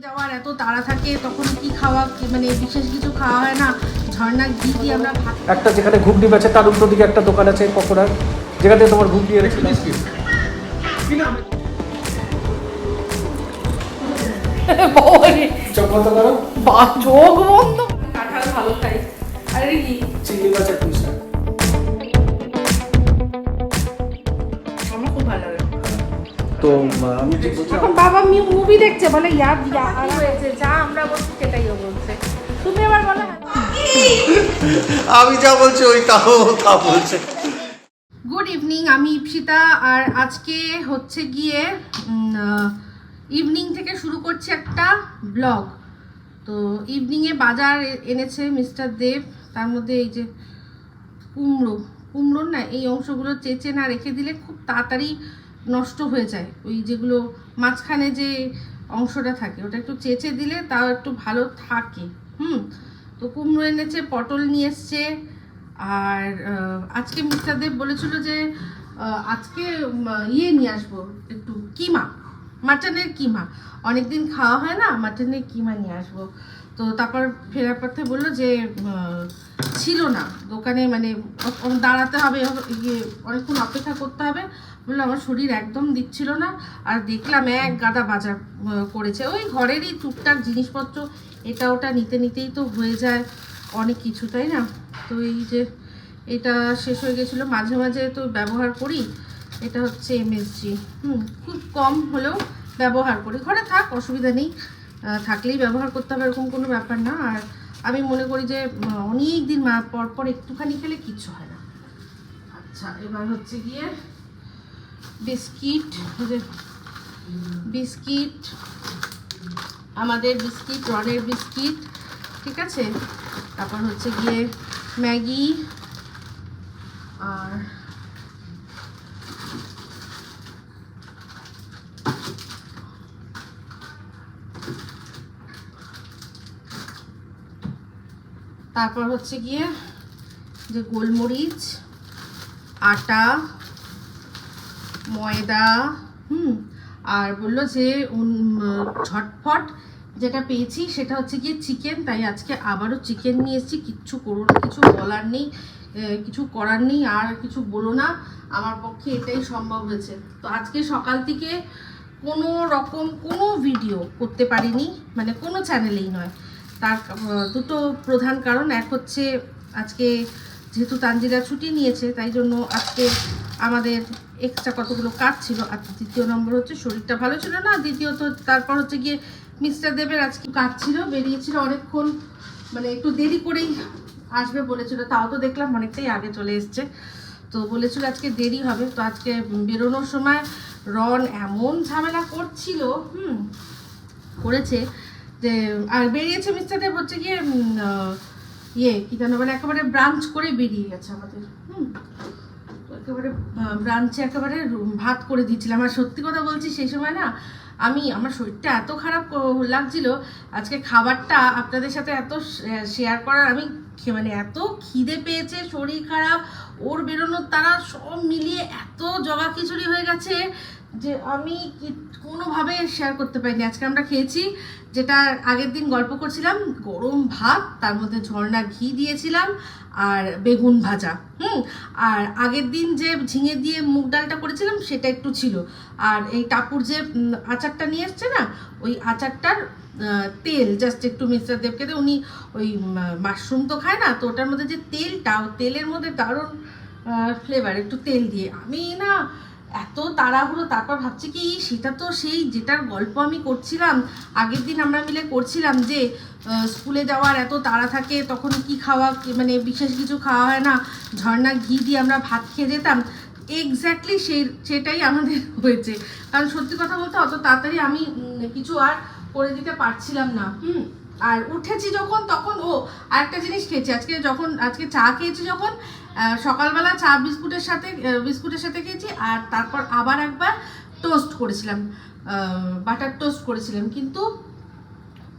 যাওয়ার এত তাড়া থাকে তখন কি খাওয়া মানে বিশেষ কিছু খাওয়া হয় না? ঝর্ণার ঘি দিয়ে আমরা ভাত একটা যেখানে ঘুগনি বেচে তার উল্টো দিকে একটা দোকান আছে পকোড়ার। যেখানে তোমার ঘুগনি চোখ বন্ধ করো। চোখ বন্ধ। কাঁঠাল ভালো খাই। আরে কি? চিংড়ি মাছ এক পিস তো আমি ঠিক বলছি এখন বাবা মুভি দেখছে বলে ইয়ার ইয়া হয়েছে যা আমরা বলছি সেটাই ও বলছে। তুমি আবার বলো আমি যা বলছি ওই তাও তা বলছে। গুড ইভিনিং আমি ইপসিতা আর আজকে হচ্ছে গিয়ে ইভিনিং থেকে শুরু করছি একটা ব্লগ তো ইভিনিংয়ে বাজার এনেছে মিস্টার দেব তার মধ্যে এই যে কুমড়ো। কুমড়োর না এই অংশগুলো চেচে না রেখে দিলে খুব তাড়াতাড়ি নষ্ট হয়ে যায়। ওই যেগুলো মাঝখানে যে অংশটা থাকে, ওটা একটু চেঁচে দিলে তাও একটু ভালো থাকে। হুম? তো কুমড়ো এনেছে, পটল নিয়ে এসছে। আর আজকে মিস্টার দেব বলেছিল যে আজকে ইয়ে নিয়ে আসব একটু, কিমা। মাটনের কিমা। অনেকদিন খাওয়া হয় না, মাটনের কিমা নিয়ে আসব। তো তারপর ফেরার পথে বলল যে ছিল না। দোকানে মানে দাঁড়াতে হবে ইয়ে অনেকক্ষণ অপেক্ষা করতে হবে। বলল, আমার শরীর একদম দিচ্ছিল না। আর দেখলাম এক গাদা বাজার করেছে। ওই ঘরেরই টুকটাক জিনিসপত্র, এটা ওটা নিতে নিতেই তো হয়ে যায়। অনেক কিছু, তাই না? তো এই যে, এটা শেষ হয়ে গেছিল। মাঝে মাঝে তো ব্যবহার করি। এটা হচ্ছে এমএসজি হুম, খুব কম হলেও ব্যবহার করি। ঘরে থাক, অসুবিধা নেই। থাকলেই ব্যবহার করতে হবে, এরকম কোনো ব্যাপার না। আর আমি মনে করি যে অনেক দিন পর পর একটুখানি খেলে কিচ্ছু হয় না। আচ্ছা এবার হচ্ছে গিয়ে বিস্কিট বিস্কিট, আমাদের বিস্কিট, রনের বিস্কিট, ঠিক আছে? তারপর হচ্ছে গিয়ে ম্যাগি, আর তারপর হচ্ছে গিয়ে যে গোলমরিচ, আটা, ময়দা, হুম, আর বলল যে ঝটফট যেটা পেয়েছি সেটা হচ্ছে গিয়ে চিকেন। তাই আজকে আবারও চিকেন নিয়ে এসেছি। কিচ্ছু করুন, কিছু বলার নেই কিছু করার নেই, আর কিছু বলো না। আমার পক্ষে এটাই সম্ভব হয়েছে। তো আজকে সকাল থেকে কোনো রকম কোনো ভিডিও করতে পারিনি মানে কোনো চ্যানেলেই নয়। তার দুটো প্রধান কারণ। এক হচ্ছে আজকে যেহেতু তানজিরা ছুটি নিয়েছে, তাই জন্য আজকে আমাদের এক্সট্রা কতগুলো কাজ ছিল। আর দ্বিতীয় নম্বর হচ্ছে শরীরটা ভালো ছিল না। দ্বিতীয়ত তারপর হচ্ছে গিয়ে মিস্টার দেবের আজকে কাজ ছিল, বেরিয়েছিল অনেকক্ষণ মানে একটু দেরি করেই আসবে বলেছিল। তাও তো দেখলাম অনেকটাই আগে চলে এসছে। তো বলেছিল আজকে দেরি হবে। তো আজকে বেরোনোর সময় রন এমন ঝামেলা করছিল, হুম, করেছে যে, আর বেরিয়েছে মিস্টার দেব হচ্ছে গিয়ে ইয়ে কি যেন বলে, একেবারে ব্রাঞ্চ করে বেরিয়ে গেছে আমাদের, হুম। একেবারে ব্রাঞ্চে একেবারে ভাত করে দিয়েছিলাম। আর সত্যি কথা বলছি, সেই সময় না, আমি, আমার শরীরটা এত খারাপ লাগছিল, আজকে খাবারটা আপনাদের সাথে এত শেয়ার করার, আমি মানে এত খিদে পেয়েছে, শরীর খারাপ, ওর বেরোনোর তারা সব মিলিয়ে এত জগা খিচুড়ি হয়ে গেছে যে আমি কি- কোনোভাবে শেয়ার করতে পারিনি। আজকে আমরা খেয়েছি যেটা আগের দিন গল্প করছিলাম, গরম ভাত, তার মধ্যে ঝর্ণা ঘি দিয়েছিলাম আর বেগুন ভাজা, হুম? আর আগের দিন যে ঝিঙে দিয়ে মুগ ডালটা করেছিলাম সেটা একটু ছিল। আর এই টাপুর যে আচারটা নিয়ে এসছে না, ওই আচারটার তেল জাস্ট একটু মিস্টার দেবকে উনি ওই মাশরুম তো খায় না, তো ওটার মধ্যে যে তেলটা তেলের মধ্যে দারুণ ফ্লেভার একটু তেল দিয়ে। আমি না এত তাড়াহুড়ো, তারপর ভাবছি কি সেটা তো সেই যেটার গল্প আমি করছিলাম, আগের দিন আমরা মিলে করছিলাম যে স্কুলে যাওয়ার এত তাড়া থাকে, তখন কি খাওয়া মানে বিশেষ কিছু খাওয়া হয় না, ঝর্ণা ঘি দিয়ে আমরা ভাত খেয়ে যেতাম। এক্স্যাক্টলি সেই, সেটাই আমাদের হয়েছে। কারণ সত্যি কথা বলতে অত তাড়াতাড়ি আমি কিছু আর করে দিতে পারছিলাম না, হুম। আর উঠেছি যখন, তখন, ও, আরেকটা জিনিস খেয়েছি। আজকে যখন, আজকে চা খেয়েছি যখন সকালবেলা চা বিস্কুটের সাথে বিস্কুটের সাথে খেয়েছি, আর তারপর আবার একবার টোস্ট করেছিলাম বাটার টোস্ট করেছিলাম। কিন্তু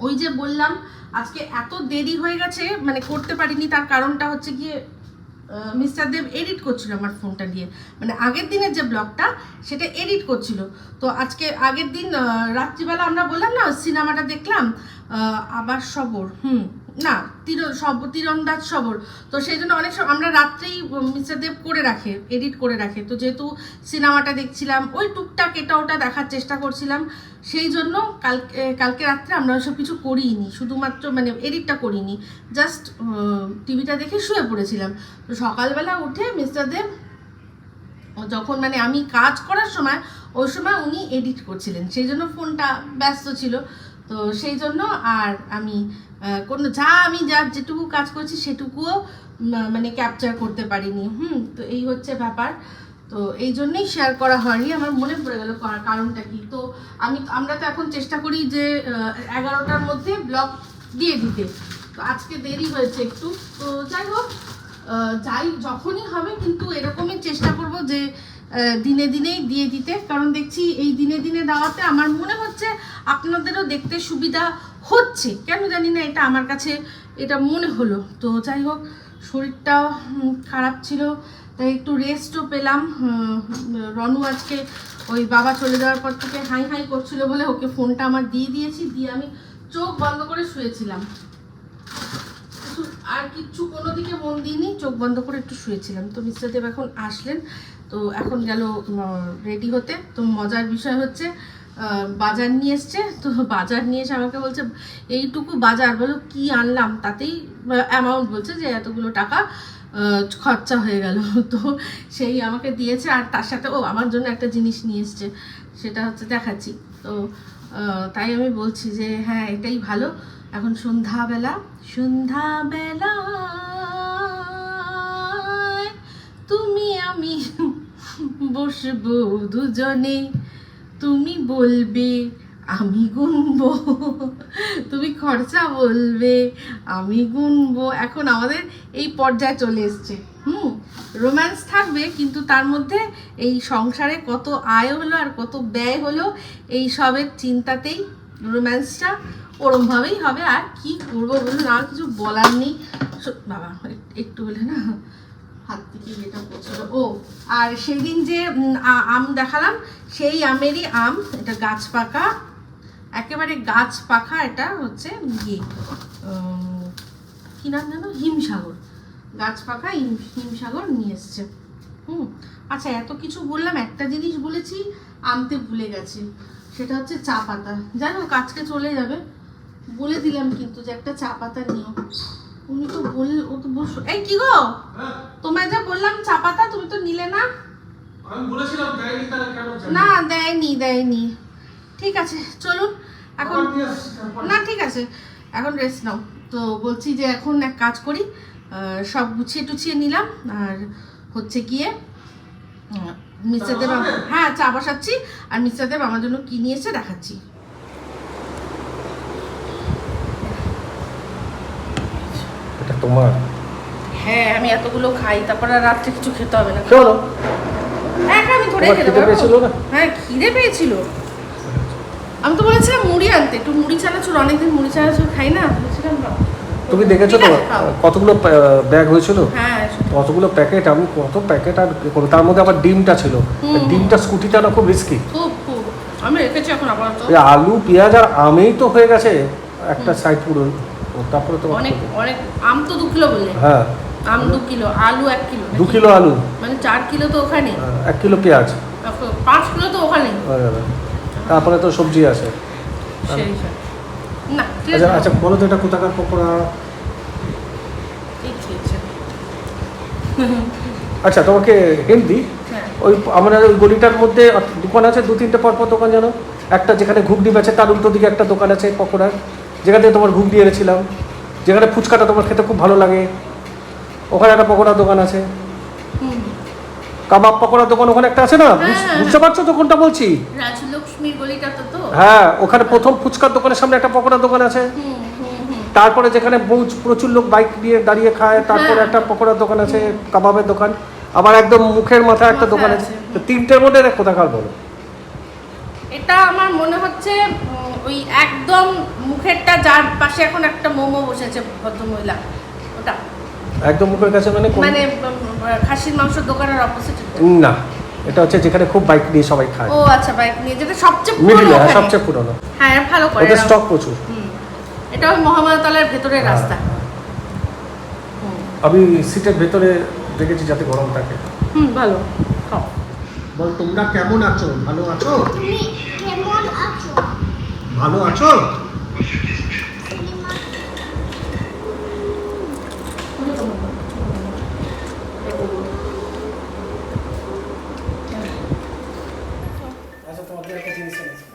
ওই যে বললাম, আজকে এত দেরি হয়ে গেছে মানে করতে পারিনি, তার কারণটা হচ্ছে গিয়ে মিস্টার দেব এডিট করছিল আমার ফোনটা দিয়ে। মানে আগের দিনের যে ব্লগটা, সেটা এডিট করছিল। তো আজকে, আগের দিন রাত্রিবেলা আমরা বললাম না, সিনেমাটা দেখলাম আবার সবর, হুম, না তীর, সব, তীরন্দাজ সবর তো সেই জন্য অনেক সময় আমরা রাত্রেই মিস্টার দেব করে রাখে এডিট করে রাখে। তো যেহেতু সিনেমাটা দেখছিলাম, ওই টুকটাক এটা ওটা দেখার চেষ্টা করছিলাম। সেই জন্য কালকে কালকে রাত্রে আমরা ওসব কিছু করিনি, শুধুমাত্র মানে এডিটটা করিনি। জাস্ট টিভিটা দেখে শুয়ে পড়েছিলাম। তো সকালবেলা উঠে মিস্টার দেব যখন মানে আমি কাজ করার সময়, ওই সময় উনি এডিট করছিলেন। সেই জন্য ফোনটা ব্যস্ত ছিল। তো সেই জন্য আর আমি কোনো, যা আমি যা যেটুকু কাজ করছি সেটুকুও মানে ক্যাপচার করতে পারিনি। হুম, তো এই হচ্ছে ব্যাপার। তো এই জন্যই শেয়ার করা হয়নি। আমার মনে পড়ে গেল কারণটা কি? তো আমি, আমরা তো এখন চেষ্টা করি যে এগারোটার মধ্যে ব্লগ দিয়ে দিতে। তো আজকে দেরি হয়েছে একটু। তো যাই হোক যাই, যখনই হবে, কিন্তু এরকমই চেষ্টা করব যে দিনে দিনেই দিয়ে দিতে। কারণ দেখছি এই দিনে দিনে দেওয়াতে আমার মনে হচ্ছে আপনাদেরও দেখতে সুবিধা হচ্ছে। কেন জানি না এটা আমার কাছে এটা মনে হলো। তো যাই হোক, শরীরটা খারাপ ছিল, তাই একটু রেস্টও পেলাম। রনু আজকে ওই বাবা চলে যাওয়ার পর থেকে হাই হাই করছিল বলে ওকে ফোনটা আমার দিয়ে দিয়েছি, দিয়ে আমি চোখ বন্ধ করে শুয়েছিলাম। আর কিচ্ছু কোনো দিকে মন দিইনি, চোখ বন্ধ করে একটু শুয়েছিলাম। তো মিস্টার দেব এখন আসলেন। তো এখন গেল রেডি হতে। তো মজার বিষয় হচ্ছে বাজার নিয়ে এসছে। তো বাজার নিয়ে এসে আমাকে বলছে, এইটুকু বাজার বলো, কি আনলাম? তাতেই অ্যামাউন্ট বলছে যে, এতগুলো টাকা খরচা হয়ে গেল। তো সেই আমাকে দিয়েছে আর তার সাথে, ও, আমার জন্য একটা জিনিস নিয়ে এসছে, সেটা হচ্ছে দেখাচ্ছি। তো তাই আমি বলছি যে হ্যাঁ এটাই ভালো। এখন সন্ধ্যাবেলা সন্ধ্যাবেলা তুমি আমি বসবো দুজনে। তুমি বলবে, আমি গুনবো। তুমি খরচা বলবে, আমি গুনবো। এখন আমাদের এই পর্যায়ে চলে এসছে। হুম রোম্যান্স থাকবে, কিন্তু তার মধ্যে এই সংসারে কত আয় হলো আর কত ব্যয় হলো, এই সবের চিন্তাতেই রোম্যান্সটা ওরমভাবেই হবে। আর কি করব বলুন? আর কিছু বলার নেই। বাবা এক- একটু হলে না? হাত থেকে যেটা পড়ছিল। ও, আর সেই দিন যে আম দেখালাম, সেই আমেরই আম, এটা গাছ পাকা, একেবারে গাছ পাকা, এটা হচ্ছে ইয়ে। কি নাম জানো হিমসাগর। গাছ পাকা, হিম, হিমসাগর নিয়ে এসছে। হুম আচ্ছা এত কিছু বললাম, একটা জিনিস বলেছি আনতে ভুলে গেছি। সেটা হচ্ছে চা পাতা। যাই হোক, আজকে চলে যাবে। বলে দিলাম কিন্তু যে একটা চা পাতা নিও। উনি তো বল ও তো বসো এই কি গো? তোমায় যা বললাম চা পাতা তুমি তো নিলে না? আমি বলেছিলাম দেয়নি তাহলে কেন না দেয়নি দেয়নি। ঠিক আছে চলুন এখন না ঠিক আছে এখন রেস্ট নাও। তো বলছি যে এখন এক কাজ করি সব গুছিয়ে টুছিয়ে নিলাম আর হচ্ছে গিয়ে মিস্টার দেব হ্যাঁ চা বসাচ্ছি আর মিস্টার দেব আমার জন্য কি নিয়ে এসে দেখাচ্ছি। তোমার? হ্যাঁ আমি এতগুলো খাই তারপর আর রাত্রে কিছু খেতে হবে না। চলো হ্যাঁ আমি ধরে খেতে পারব? পেয়েছিল না? হ্যাঁ খিদে পেয়েছিল। আমি তো বলেছিলাম মুড়ি আনতে। একটু মুড়ি চানাচুর অনেকদিন মুড়ি চানাচুর খাই না বলছিলাম না। তুমি দেখেছ তো। কতগুলো ব্যাগ হয়েছিল? হ্যাঁ কতগুলো প্যাকেট আমি কত প্যাকেট আর তার মধ্যে আবার ডিমটা ছিল। ডিমটা স্কুটিটা না খুব রিস্কি খুব খুব। আমি রেখেছি এখন আপাতত। আলু পেঁয়াজ আর আমেই তো হয়ে গেছে একটা সাইড পুরো। তারপরে তো অনেক অনেক আম তো দু কিলো বললে। হ্যাঁ। আম দু কিলো আলু এক কিলো। দু কিলো আলু? মানে চার কিলো তো ওখানে। হ্যাঁ, এক কিলো পেঁয়াজ। পাঁচ কিলো তো ওখানে। তারপরে তো সবজি আছে। সেই। না আচ্ছা আচ্ছা বলো তো এটা কোথাকার পকোড়া? আচ্ছা তোমাকে হিন্দি হ্যাঁ। ওই আমরা ওই গলিটার মধ্যে দোকান আছে দু তিনটে পরপর দোকান জানো? একটা যেখানে ঘুগনি বেচে তার উল্টো দিকে একটা দোকান আছে পকোড়ার। যেখান থেকে তোমার ঘুগনি এনেছিলাম যেখানে ফুচকাটা তোমার খেতে খুব ভালো লাগে ওখানে একটা পকোড়ার দোকান আছে। কাবাব পকোড়ার দোকান ওখানে একটা আছে না? হ্যাঁ। বুঝতে পারছ তো কোনটা বলছি হ্যাঁ ওখানে প্রথম ফুচকার দোকানের সামনে একটা পকোড়ার দোকান আছে। তারপরে যেখানে প্রচুর লোক বাইক দিয়ে দাঁড়িয়ে খায় তারপরে হ্যাঁ। একটা পকোড়ার দোকান আছে কাবাবের দোকান। আবার একদম মুখের মাথায় একটা দোকান আছে। তিনটের মধ্যে কোথাকার বলো। এটা আমার মনে হচ্ছে ওই একদম মুখেরটা যার পাশে এখন একটা মোমো বসেছে ভদ্রমহিলা ওটা একদম মুখের কাছে মানে মানে খাসির মাংসের দোকানের অপোজিট না এটা হচ্ছে যেখানে খুব বাইক নিয়ে সবাই খায় ও আচ্ছা বাইক নিয়ে যেটা সবচেয়ে পুরনো ওখানে। সবচেয়ে পুরনো হ্যাঁ ভালো করে ওদের স্টক প্রচুর হুম। এটা ওই মহামানতলার ভেতরের হ্যাঁ। রাস্তা হুম। আমি সিটের ভেতরে দেখেছি যাতে গরম থাকে হুম ভালো খাও বল তোমরা কেমন আছো? ভালো আছো? তুমি কেমন আছো? ভালো আছো? একটা জিনিস এনেছি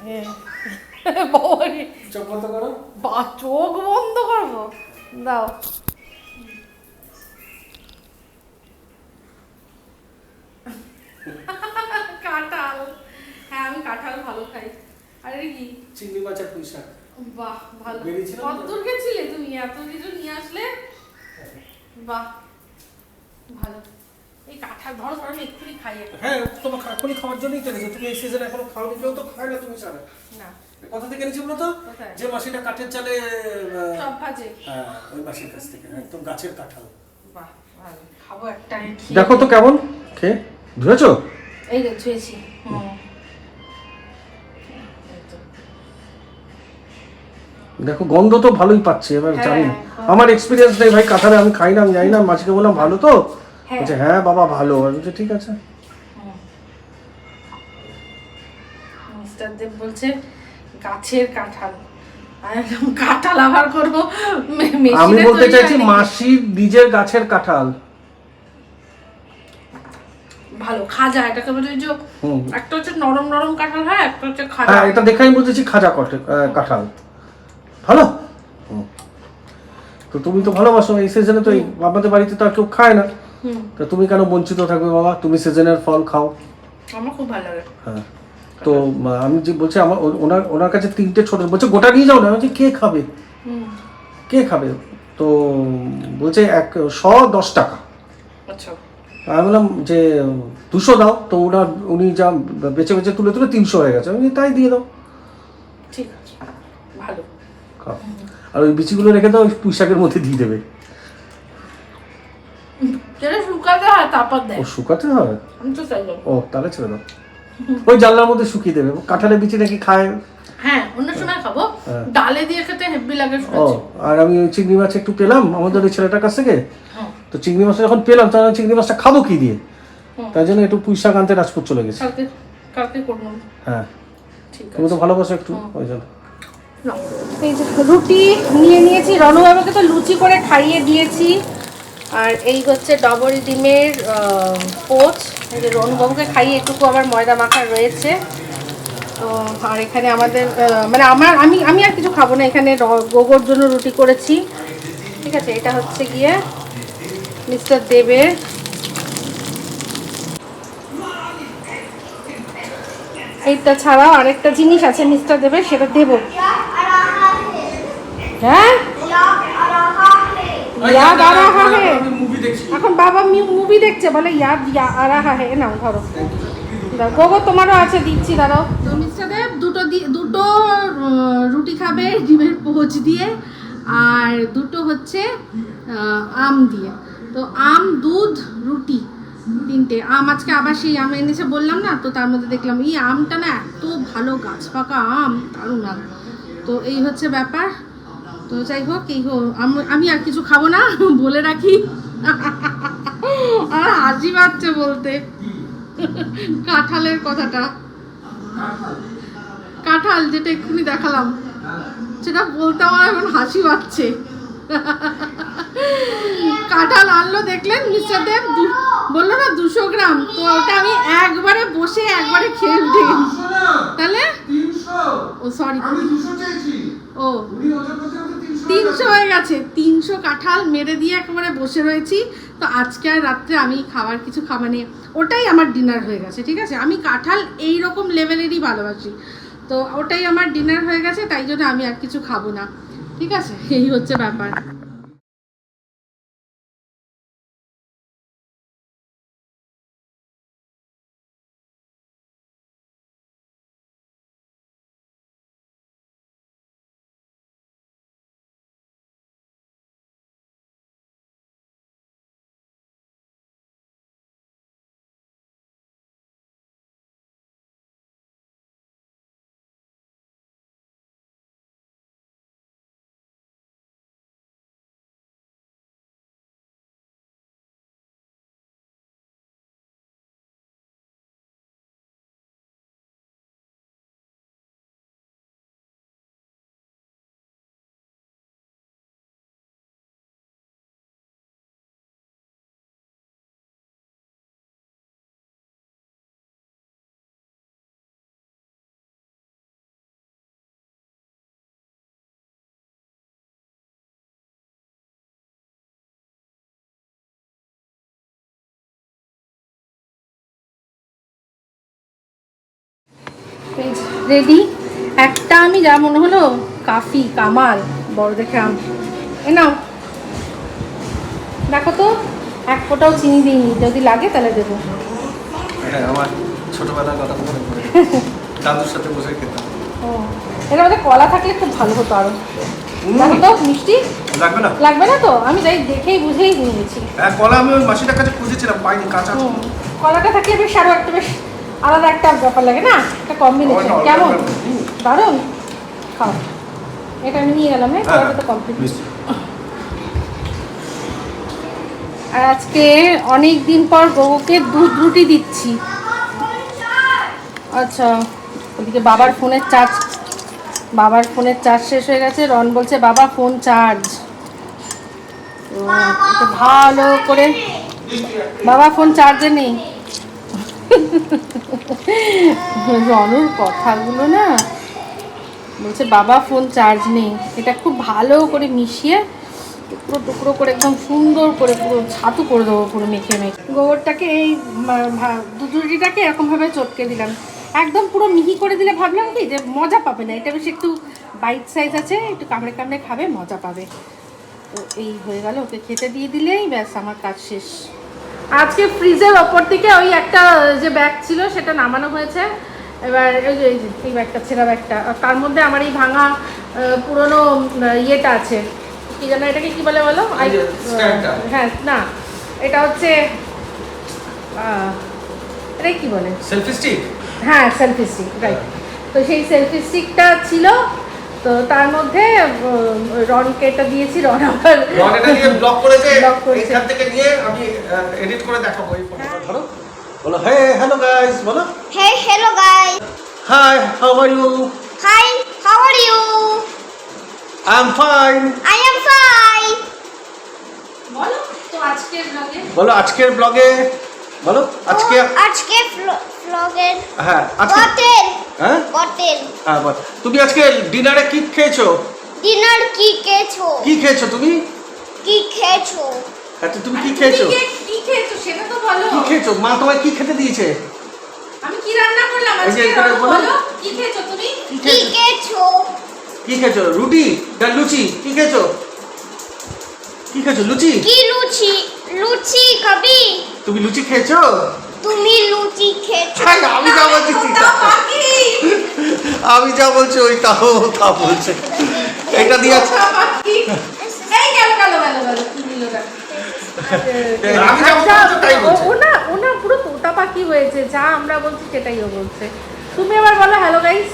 চোখ বন্ধ করো। বা চোখ বন্ধ করব? দাও কাঁঠাল হ্যাঁ আমি কাঁঠাল ভালো খাই আরে কি চিংড়ি মাছের পুঁই শাক বাহ ভালো। কতদূর গেছিলে তুমি? এত কিছু নিয়ে আসলে? বাহ ভালো। এই কাঁঠাল ধরো ধরো আমি এক্ষুনি খাই হ্যাঁ তোমার খাওয়ার জন্যই তো তুমি এই সিজনে এখনও খাওনি কেউ তো খায় না তুমি না। কোথা থেকে এনেছি বলো তো? কোথায়? যে মাসিটা কাঠের চালে ভাজে। হ্যাঁ ওই মাসির কাছ থেকে একদম গাছের কাঁঠাল। বাহ ভালো। খাব একটা দেখো তো কেমন? খেয়ে? ধুয়েছো? এই যে ছুঁয়েছি দেখো গন্ধ তো ভালোই পাচ্ছি এবার হ্যাঁ, জানি না। হ্যাঁ। আমার এক্সপিরিয়েন্স নেই ভাই কাঁঠালে আমি খাই না আমি জানি না মাসিকে বললাম ভালো তো? হ্যাঁ। বলছে হ্যাঁ বাবা ভালো। আমি বলছি ঠিক আছে। মিস্টার দেব বলছে গাছের কাঁঠাল। কাঁঠাল আবার করব? আমি বলতে চাইছি। মাসির নিজের গাছের কাঁঠাল। ভালো খাজা এটাকে বলে যে। একটা হচ্ছে নরম নরম কাঁঠাল হয় একটা হচ্ছে খাজা। এটা দেখে আমি বুঝেছি খাজা কাঁঠাল। ভালো? তো তুমি তো ভালোবাসো এই সিজনে তো আমাদের বাড়িতে তো আর কেউ খায় না। তো তুমি কেন বঞ্চিত থাকবে বাবা? তুমি সিজনের ফল খাও। আমার খুব ভালো লাগে। হ্যাঁ। তো আমি যে বলছি আমার ওনার ওনার কাছে তিনটে ছোট বলছে গোটা নিয়ে যাও না। বলছি কে খাবে? কে খাবে? তো বলছে এক শ দশ টাকা। আচ্ছা। আমি বললাম যে দুশো দাও। তো ওনার উনি যা বেছে বেছে তুলে তুলে তিনশো হয়ে গেছে। আমি তাই দিয়ে দাও। ঠিক খাও। আর ওই বিচিগুলো রেখে দাও ওই পুঁই শাকের মধ্যে দিয়ে দেবে। যেটা শুকাতে হয় তারপর দেয়। ও শুকাতে হবে আমি তো চাইলাম ও তাহলে ছেড়ে দাও। ওই জানলার মধ্যে শুকিয়ে দেবে। কাঁঠালের বিচি নাকি খায়? হ্যাঁ অন্য সময় খাব। হ্যাঁ। ডালে দিয়ে খেতে হেভি লাগে ও আর আমি ওই চিংড়ি মাছ একটু পেলাম আমাদের ওই ছেলেটার কাছ থেকে। তো চিংড়ি মাছটা যখন পেলাম তখন চিংড়ি মাছটা খাব কি দিয়ে। তাই জন্য একটু পুঁই শাক আনতে রাজপুর চলে গেছে। কালকে কালকে করলাম হ্যাঁ। ঠিক তুমি তো ভালোবাসো একটু ওই জন্য। এই যে রুটি নিয়ে নিয়েছি। রণবাবুকে তো লুচি করে খাইয়ে দিয়েছি। আর এই হচ্ছে ডবল ডিমের পোচ। যে রণবাবুকে খাইয়ে একটুকু আবার ময়দা মাখা রয়েছে। তো, আর এখানে আমাদের মানে আমার, আমি আমি আর কিছু খাব না। এখানে র- গোগোর জন্য রুটি করেছি। ঠিক আছে, এটা হচ্ছে গিয়ে মিস্টার দেবের এইটা ছাড়াও আরেকটা জিনিস আছে মিস্টার দেবের সেটা দেবো। হ্যাঁ? ইয়াদ হে। এখন বাবা মুভি দেখছে বলে ইয়াদ ইয়া আ রাহা হে নাও ধরো। গোগো তোমারও আছে দিচ্ছি দাঁড়াও। মিস্টার দেব দুটো দি- দুটো রুটি খাবে ডিমের পোচ দিয়ে আর দুটো হচ্ছে আম দিয়ে। তো আম দুধ রুটি। তিনটে আম, আজকে আবার সেই আম এনেছে বললাম না? তো তার মধ্যে দেখলাম, এই আমটা না এত ভালো গাছ পাকা আম, দারুণ আম। তো এই হচ্ছে ব্যাপার। তো যাই হোক, এই হোক, আমি আর কিছু খাব না, বলে রাখি। আর হাসি পাচ্ছে বলতে। কাঁঠালের কথাটা। কাঁঠাল যেটা এক্ষুনি দেখালাম। সেটা বলতে আমার এখন হাসি পাচ্ছে। কাঁঠাল আনলো দেখলেন মিস্টার দেব? বলল না দুশো গ্রাম? তো ওটা আমি একবারে বসে একবারে খেয়ে উঠে গেছি তাহলে? ও সরি ও। তিনশো হয়ে গেছে। তিনশো কাঁঠাল মেরে দিয়ে একেবারে বসে রয়েছি। তো আজকে আর রাত্রে আমি খাবার কিছু খাবার নিয়ে ওটাই আমার ডিনার হয়ে গেছে ঠিক আছে? আমি কাঁঠাল এই রকম লেভেলেরই ভালোবাসি। তো ওটাই আমার ডিনার হয়ে গেছে তাই জন্য আমি আর কিছু খাব না। ঠিক আছে? এই হচ্ছে ব্যাপার। রেডি একটা আমি যা মনে হলো কাফি কামাল বড় দেখে আম। এ নাও। দেখো তো এক ফোঁটাও চিনি দিইনি। যদি লাগে তাহলে দেবো। আমার ছোটবেলার কথা মনে পড়ে দাদুর সাথে বসে খেতাম। ও মধ্যে কলা থাকলে খুব ভালো হতো আরও। দেখো তো মিষ্টি? লাগবে না? লাগবে না তো? আমি তাই দেখেই বুঝেই নিয়ে গেছি হ্যাঁ কলা আমি ওই মাসিটার কাছে খুঁজেছিলাম পাইনি কাঁচা কলাটা থাকলে বেশ আরও একটা বেশ আলাদা একটা ব্যাপার লাগে না একটা কম্বিনেশন কেমন। দারুণ। খাও। এটা আমি নিয়ে গেলাম হ্যাঁ হ্যাঁ, তো কমপ্লিট আর আজকে অনেক দিন পর বউকে দুধ রুটি দিচ্ছি। আচ্ছা ওদিকে বাবার ফোনের চার্জ বাবার ফোনের চার্জ শেষ হয়ে গেছে। রন বলছে বাবা ফোন চার্জ। ভালো করে বাবা ফোন চার্জে নেই। রনুর কথাগুলো না, বলছে, বাবা ফোন চার্জ নেই। এটা খুব ভালো করে মিশিয়ে টুকরো টুকরো করে একদম সুন্দর করে পুরো ছাতু করে দেবো, পুরো মেখে মেখে। গোবরটাকে এই দুধুরিটাকে এরকমভাবে চটকে দিলাম। একদম পুরো মিহি করে দিলে ভাবলাম কি যে মজা পাবে না, এটা বেশ একটু বাইট সাইজ আছে, একটু কামড়ে কামড়ে খাবে, মজা পাবে। তো এই হয়ে গেল, ওকে খেতে দিয়ে দিলেই ব্যাস, আমার কাজ শেষ। আজকে ফ্রিজের ওপর থেকে ওই একটা যে ব্যাগ ছিল সেটা নামানো হয়েছে। এবার ওই যে এই ব্যাগটা ছেঁড়া ব্যাগটা আর তার মধ্যে আমার এই ভাঙা পুরনো ইয়েটা আছে। কি জানো এটাকে কি বলে বলো। হ্যাঁ না। এটা হচ্ছে এটাই কি বলে? সেলফি স্টিক হ্যাঁ সেলফি স্টিক রাইট তো সেই সেলফি স্টিকটা ছিল তো তার মধ্যে রনকে এটা দিয়েছি রন আবার রন এটা নিয়ে ব্লক করেছে। এখান থেকে নিয়ে আমি এডিট করে দেখাবো এই ফটোটা ধরো বলো হে হ্যালো গাইস বলো hey hello guys. Hi how are you Hi, how are you? I am fine I am fine. বলো তো আজকের ব্লগে বলো আজকের ব্লগে বলো আজকে আজকে হ্যাঁ আজকে বটেল। হ্যাঁ? বটেল। হ্যাঁ বল তুমি আজকে ডিনারে কি খেয়েছো? ডিনার কি খেয়েছো? কি খেয়েছো তুমি? কি খেয়েছো? হ্যাঁ তুমি কি খেয়েছো? কি খেয়েছো সেটা তো বলো। কি খেয়েছো? মা তোমায় কি খেতে দিয়েছে? আমি কি রান্না করলাম আজকে? বলো। কি খেয়েছো তুমি? কি খেয়েছো? খেয়েছো? কি খেয়েছো? রুটি না লুচি? কি খেয়েছো? কি খেয়েছো? লুচি? কি লুচি? লুচি খাবি তুমি লুচি খেয়েছো? তুমি লুচি খেয়েছো। হ্যাঁ, আমি যা বলছি। আমি যা বলছি ওই তাও তা বলছে। এটা দিয়ে গেল গেল গেল গেল যা আচ্ছা, বলছি তাই বলছে। ও না ও না পুরো তোতা পাখি হয়েছে যা আমরা বলছি সেটাই ও বলছে। তুমি এবার বলো হ্যালো গাইস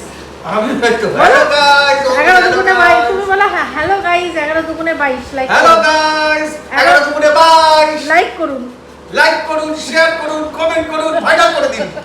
লাইক করুন। লাইক করুন শেয়ার করুন কমেন্ট করুন ভাইরাল করে দিন।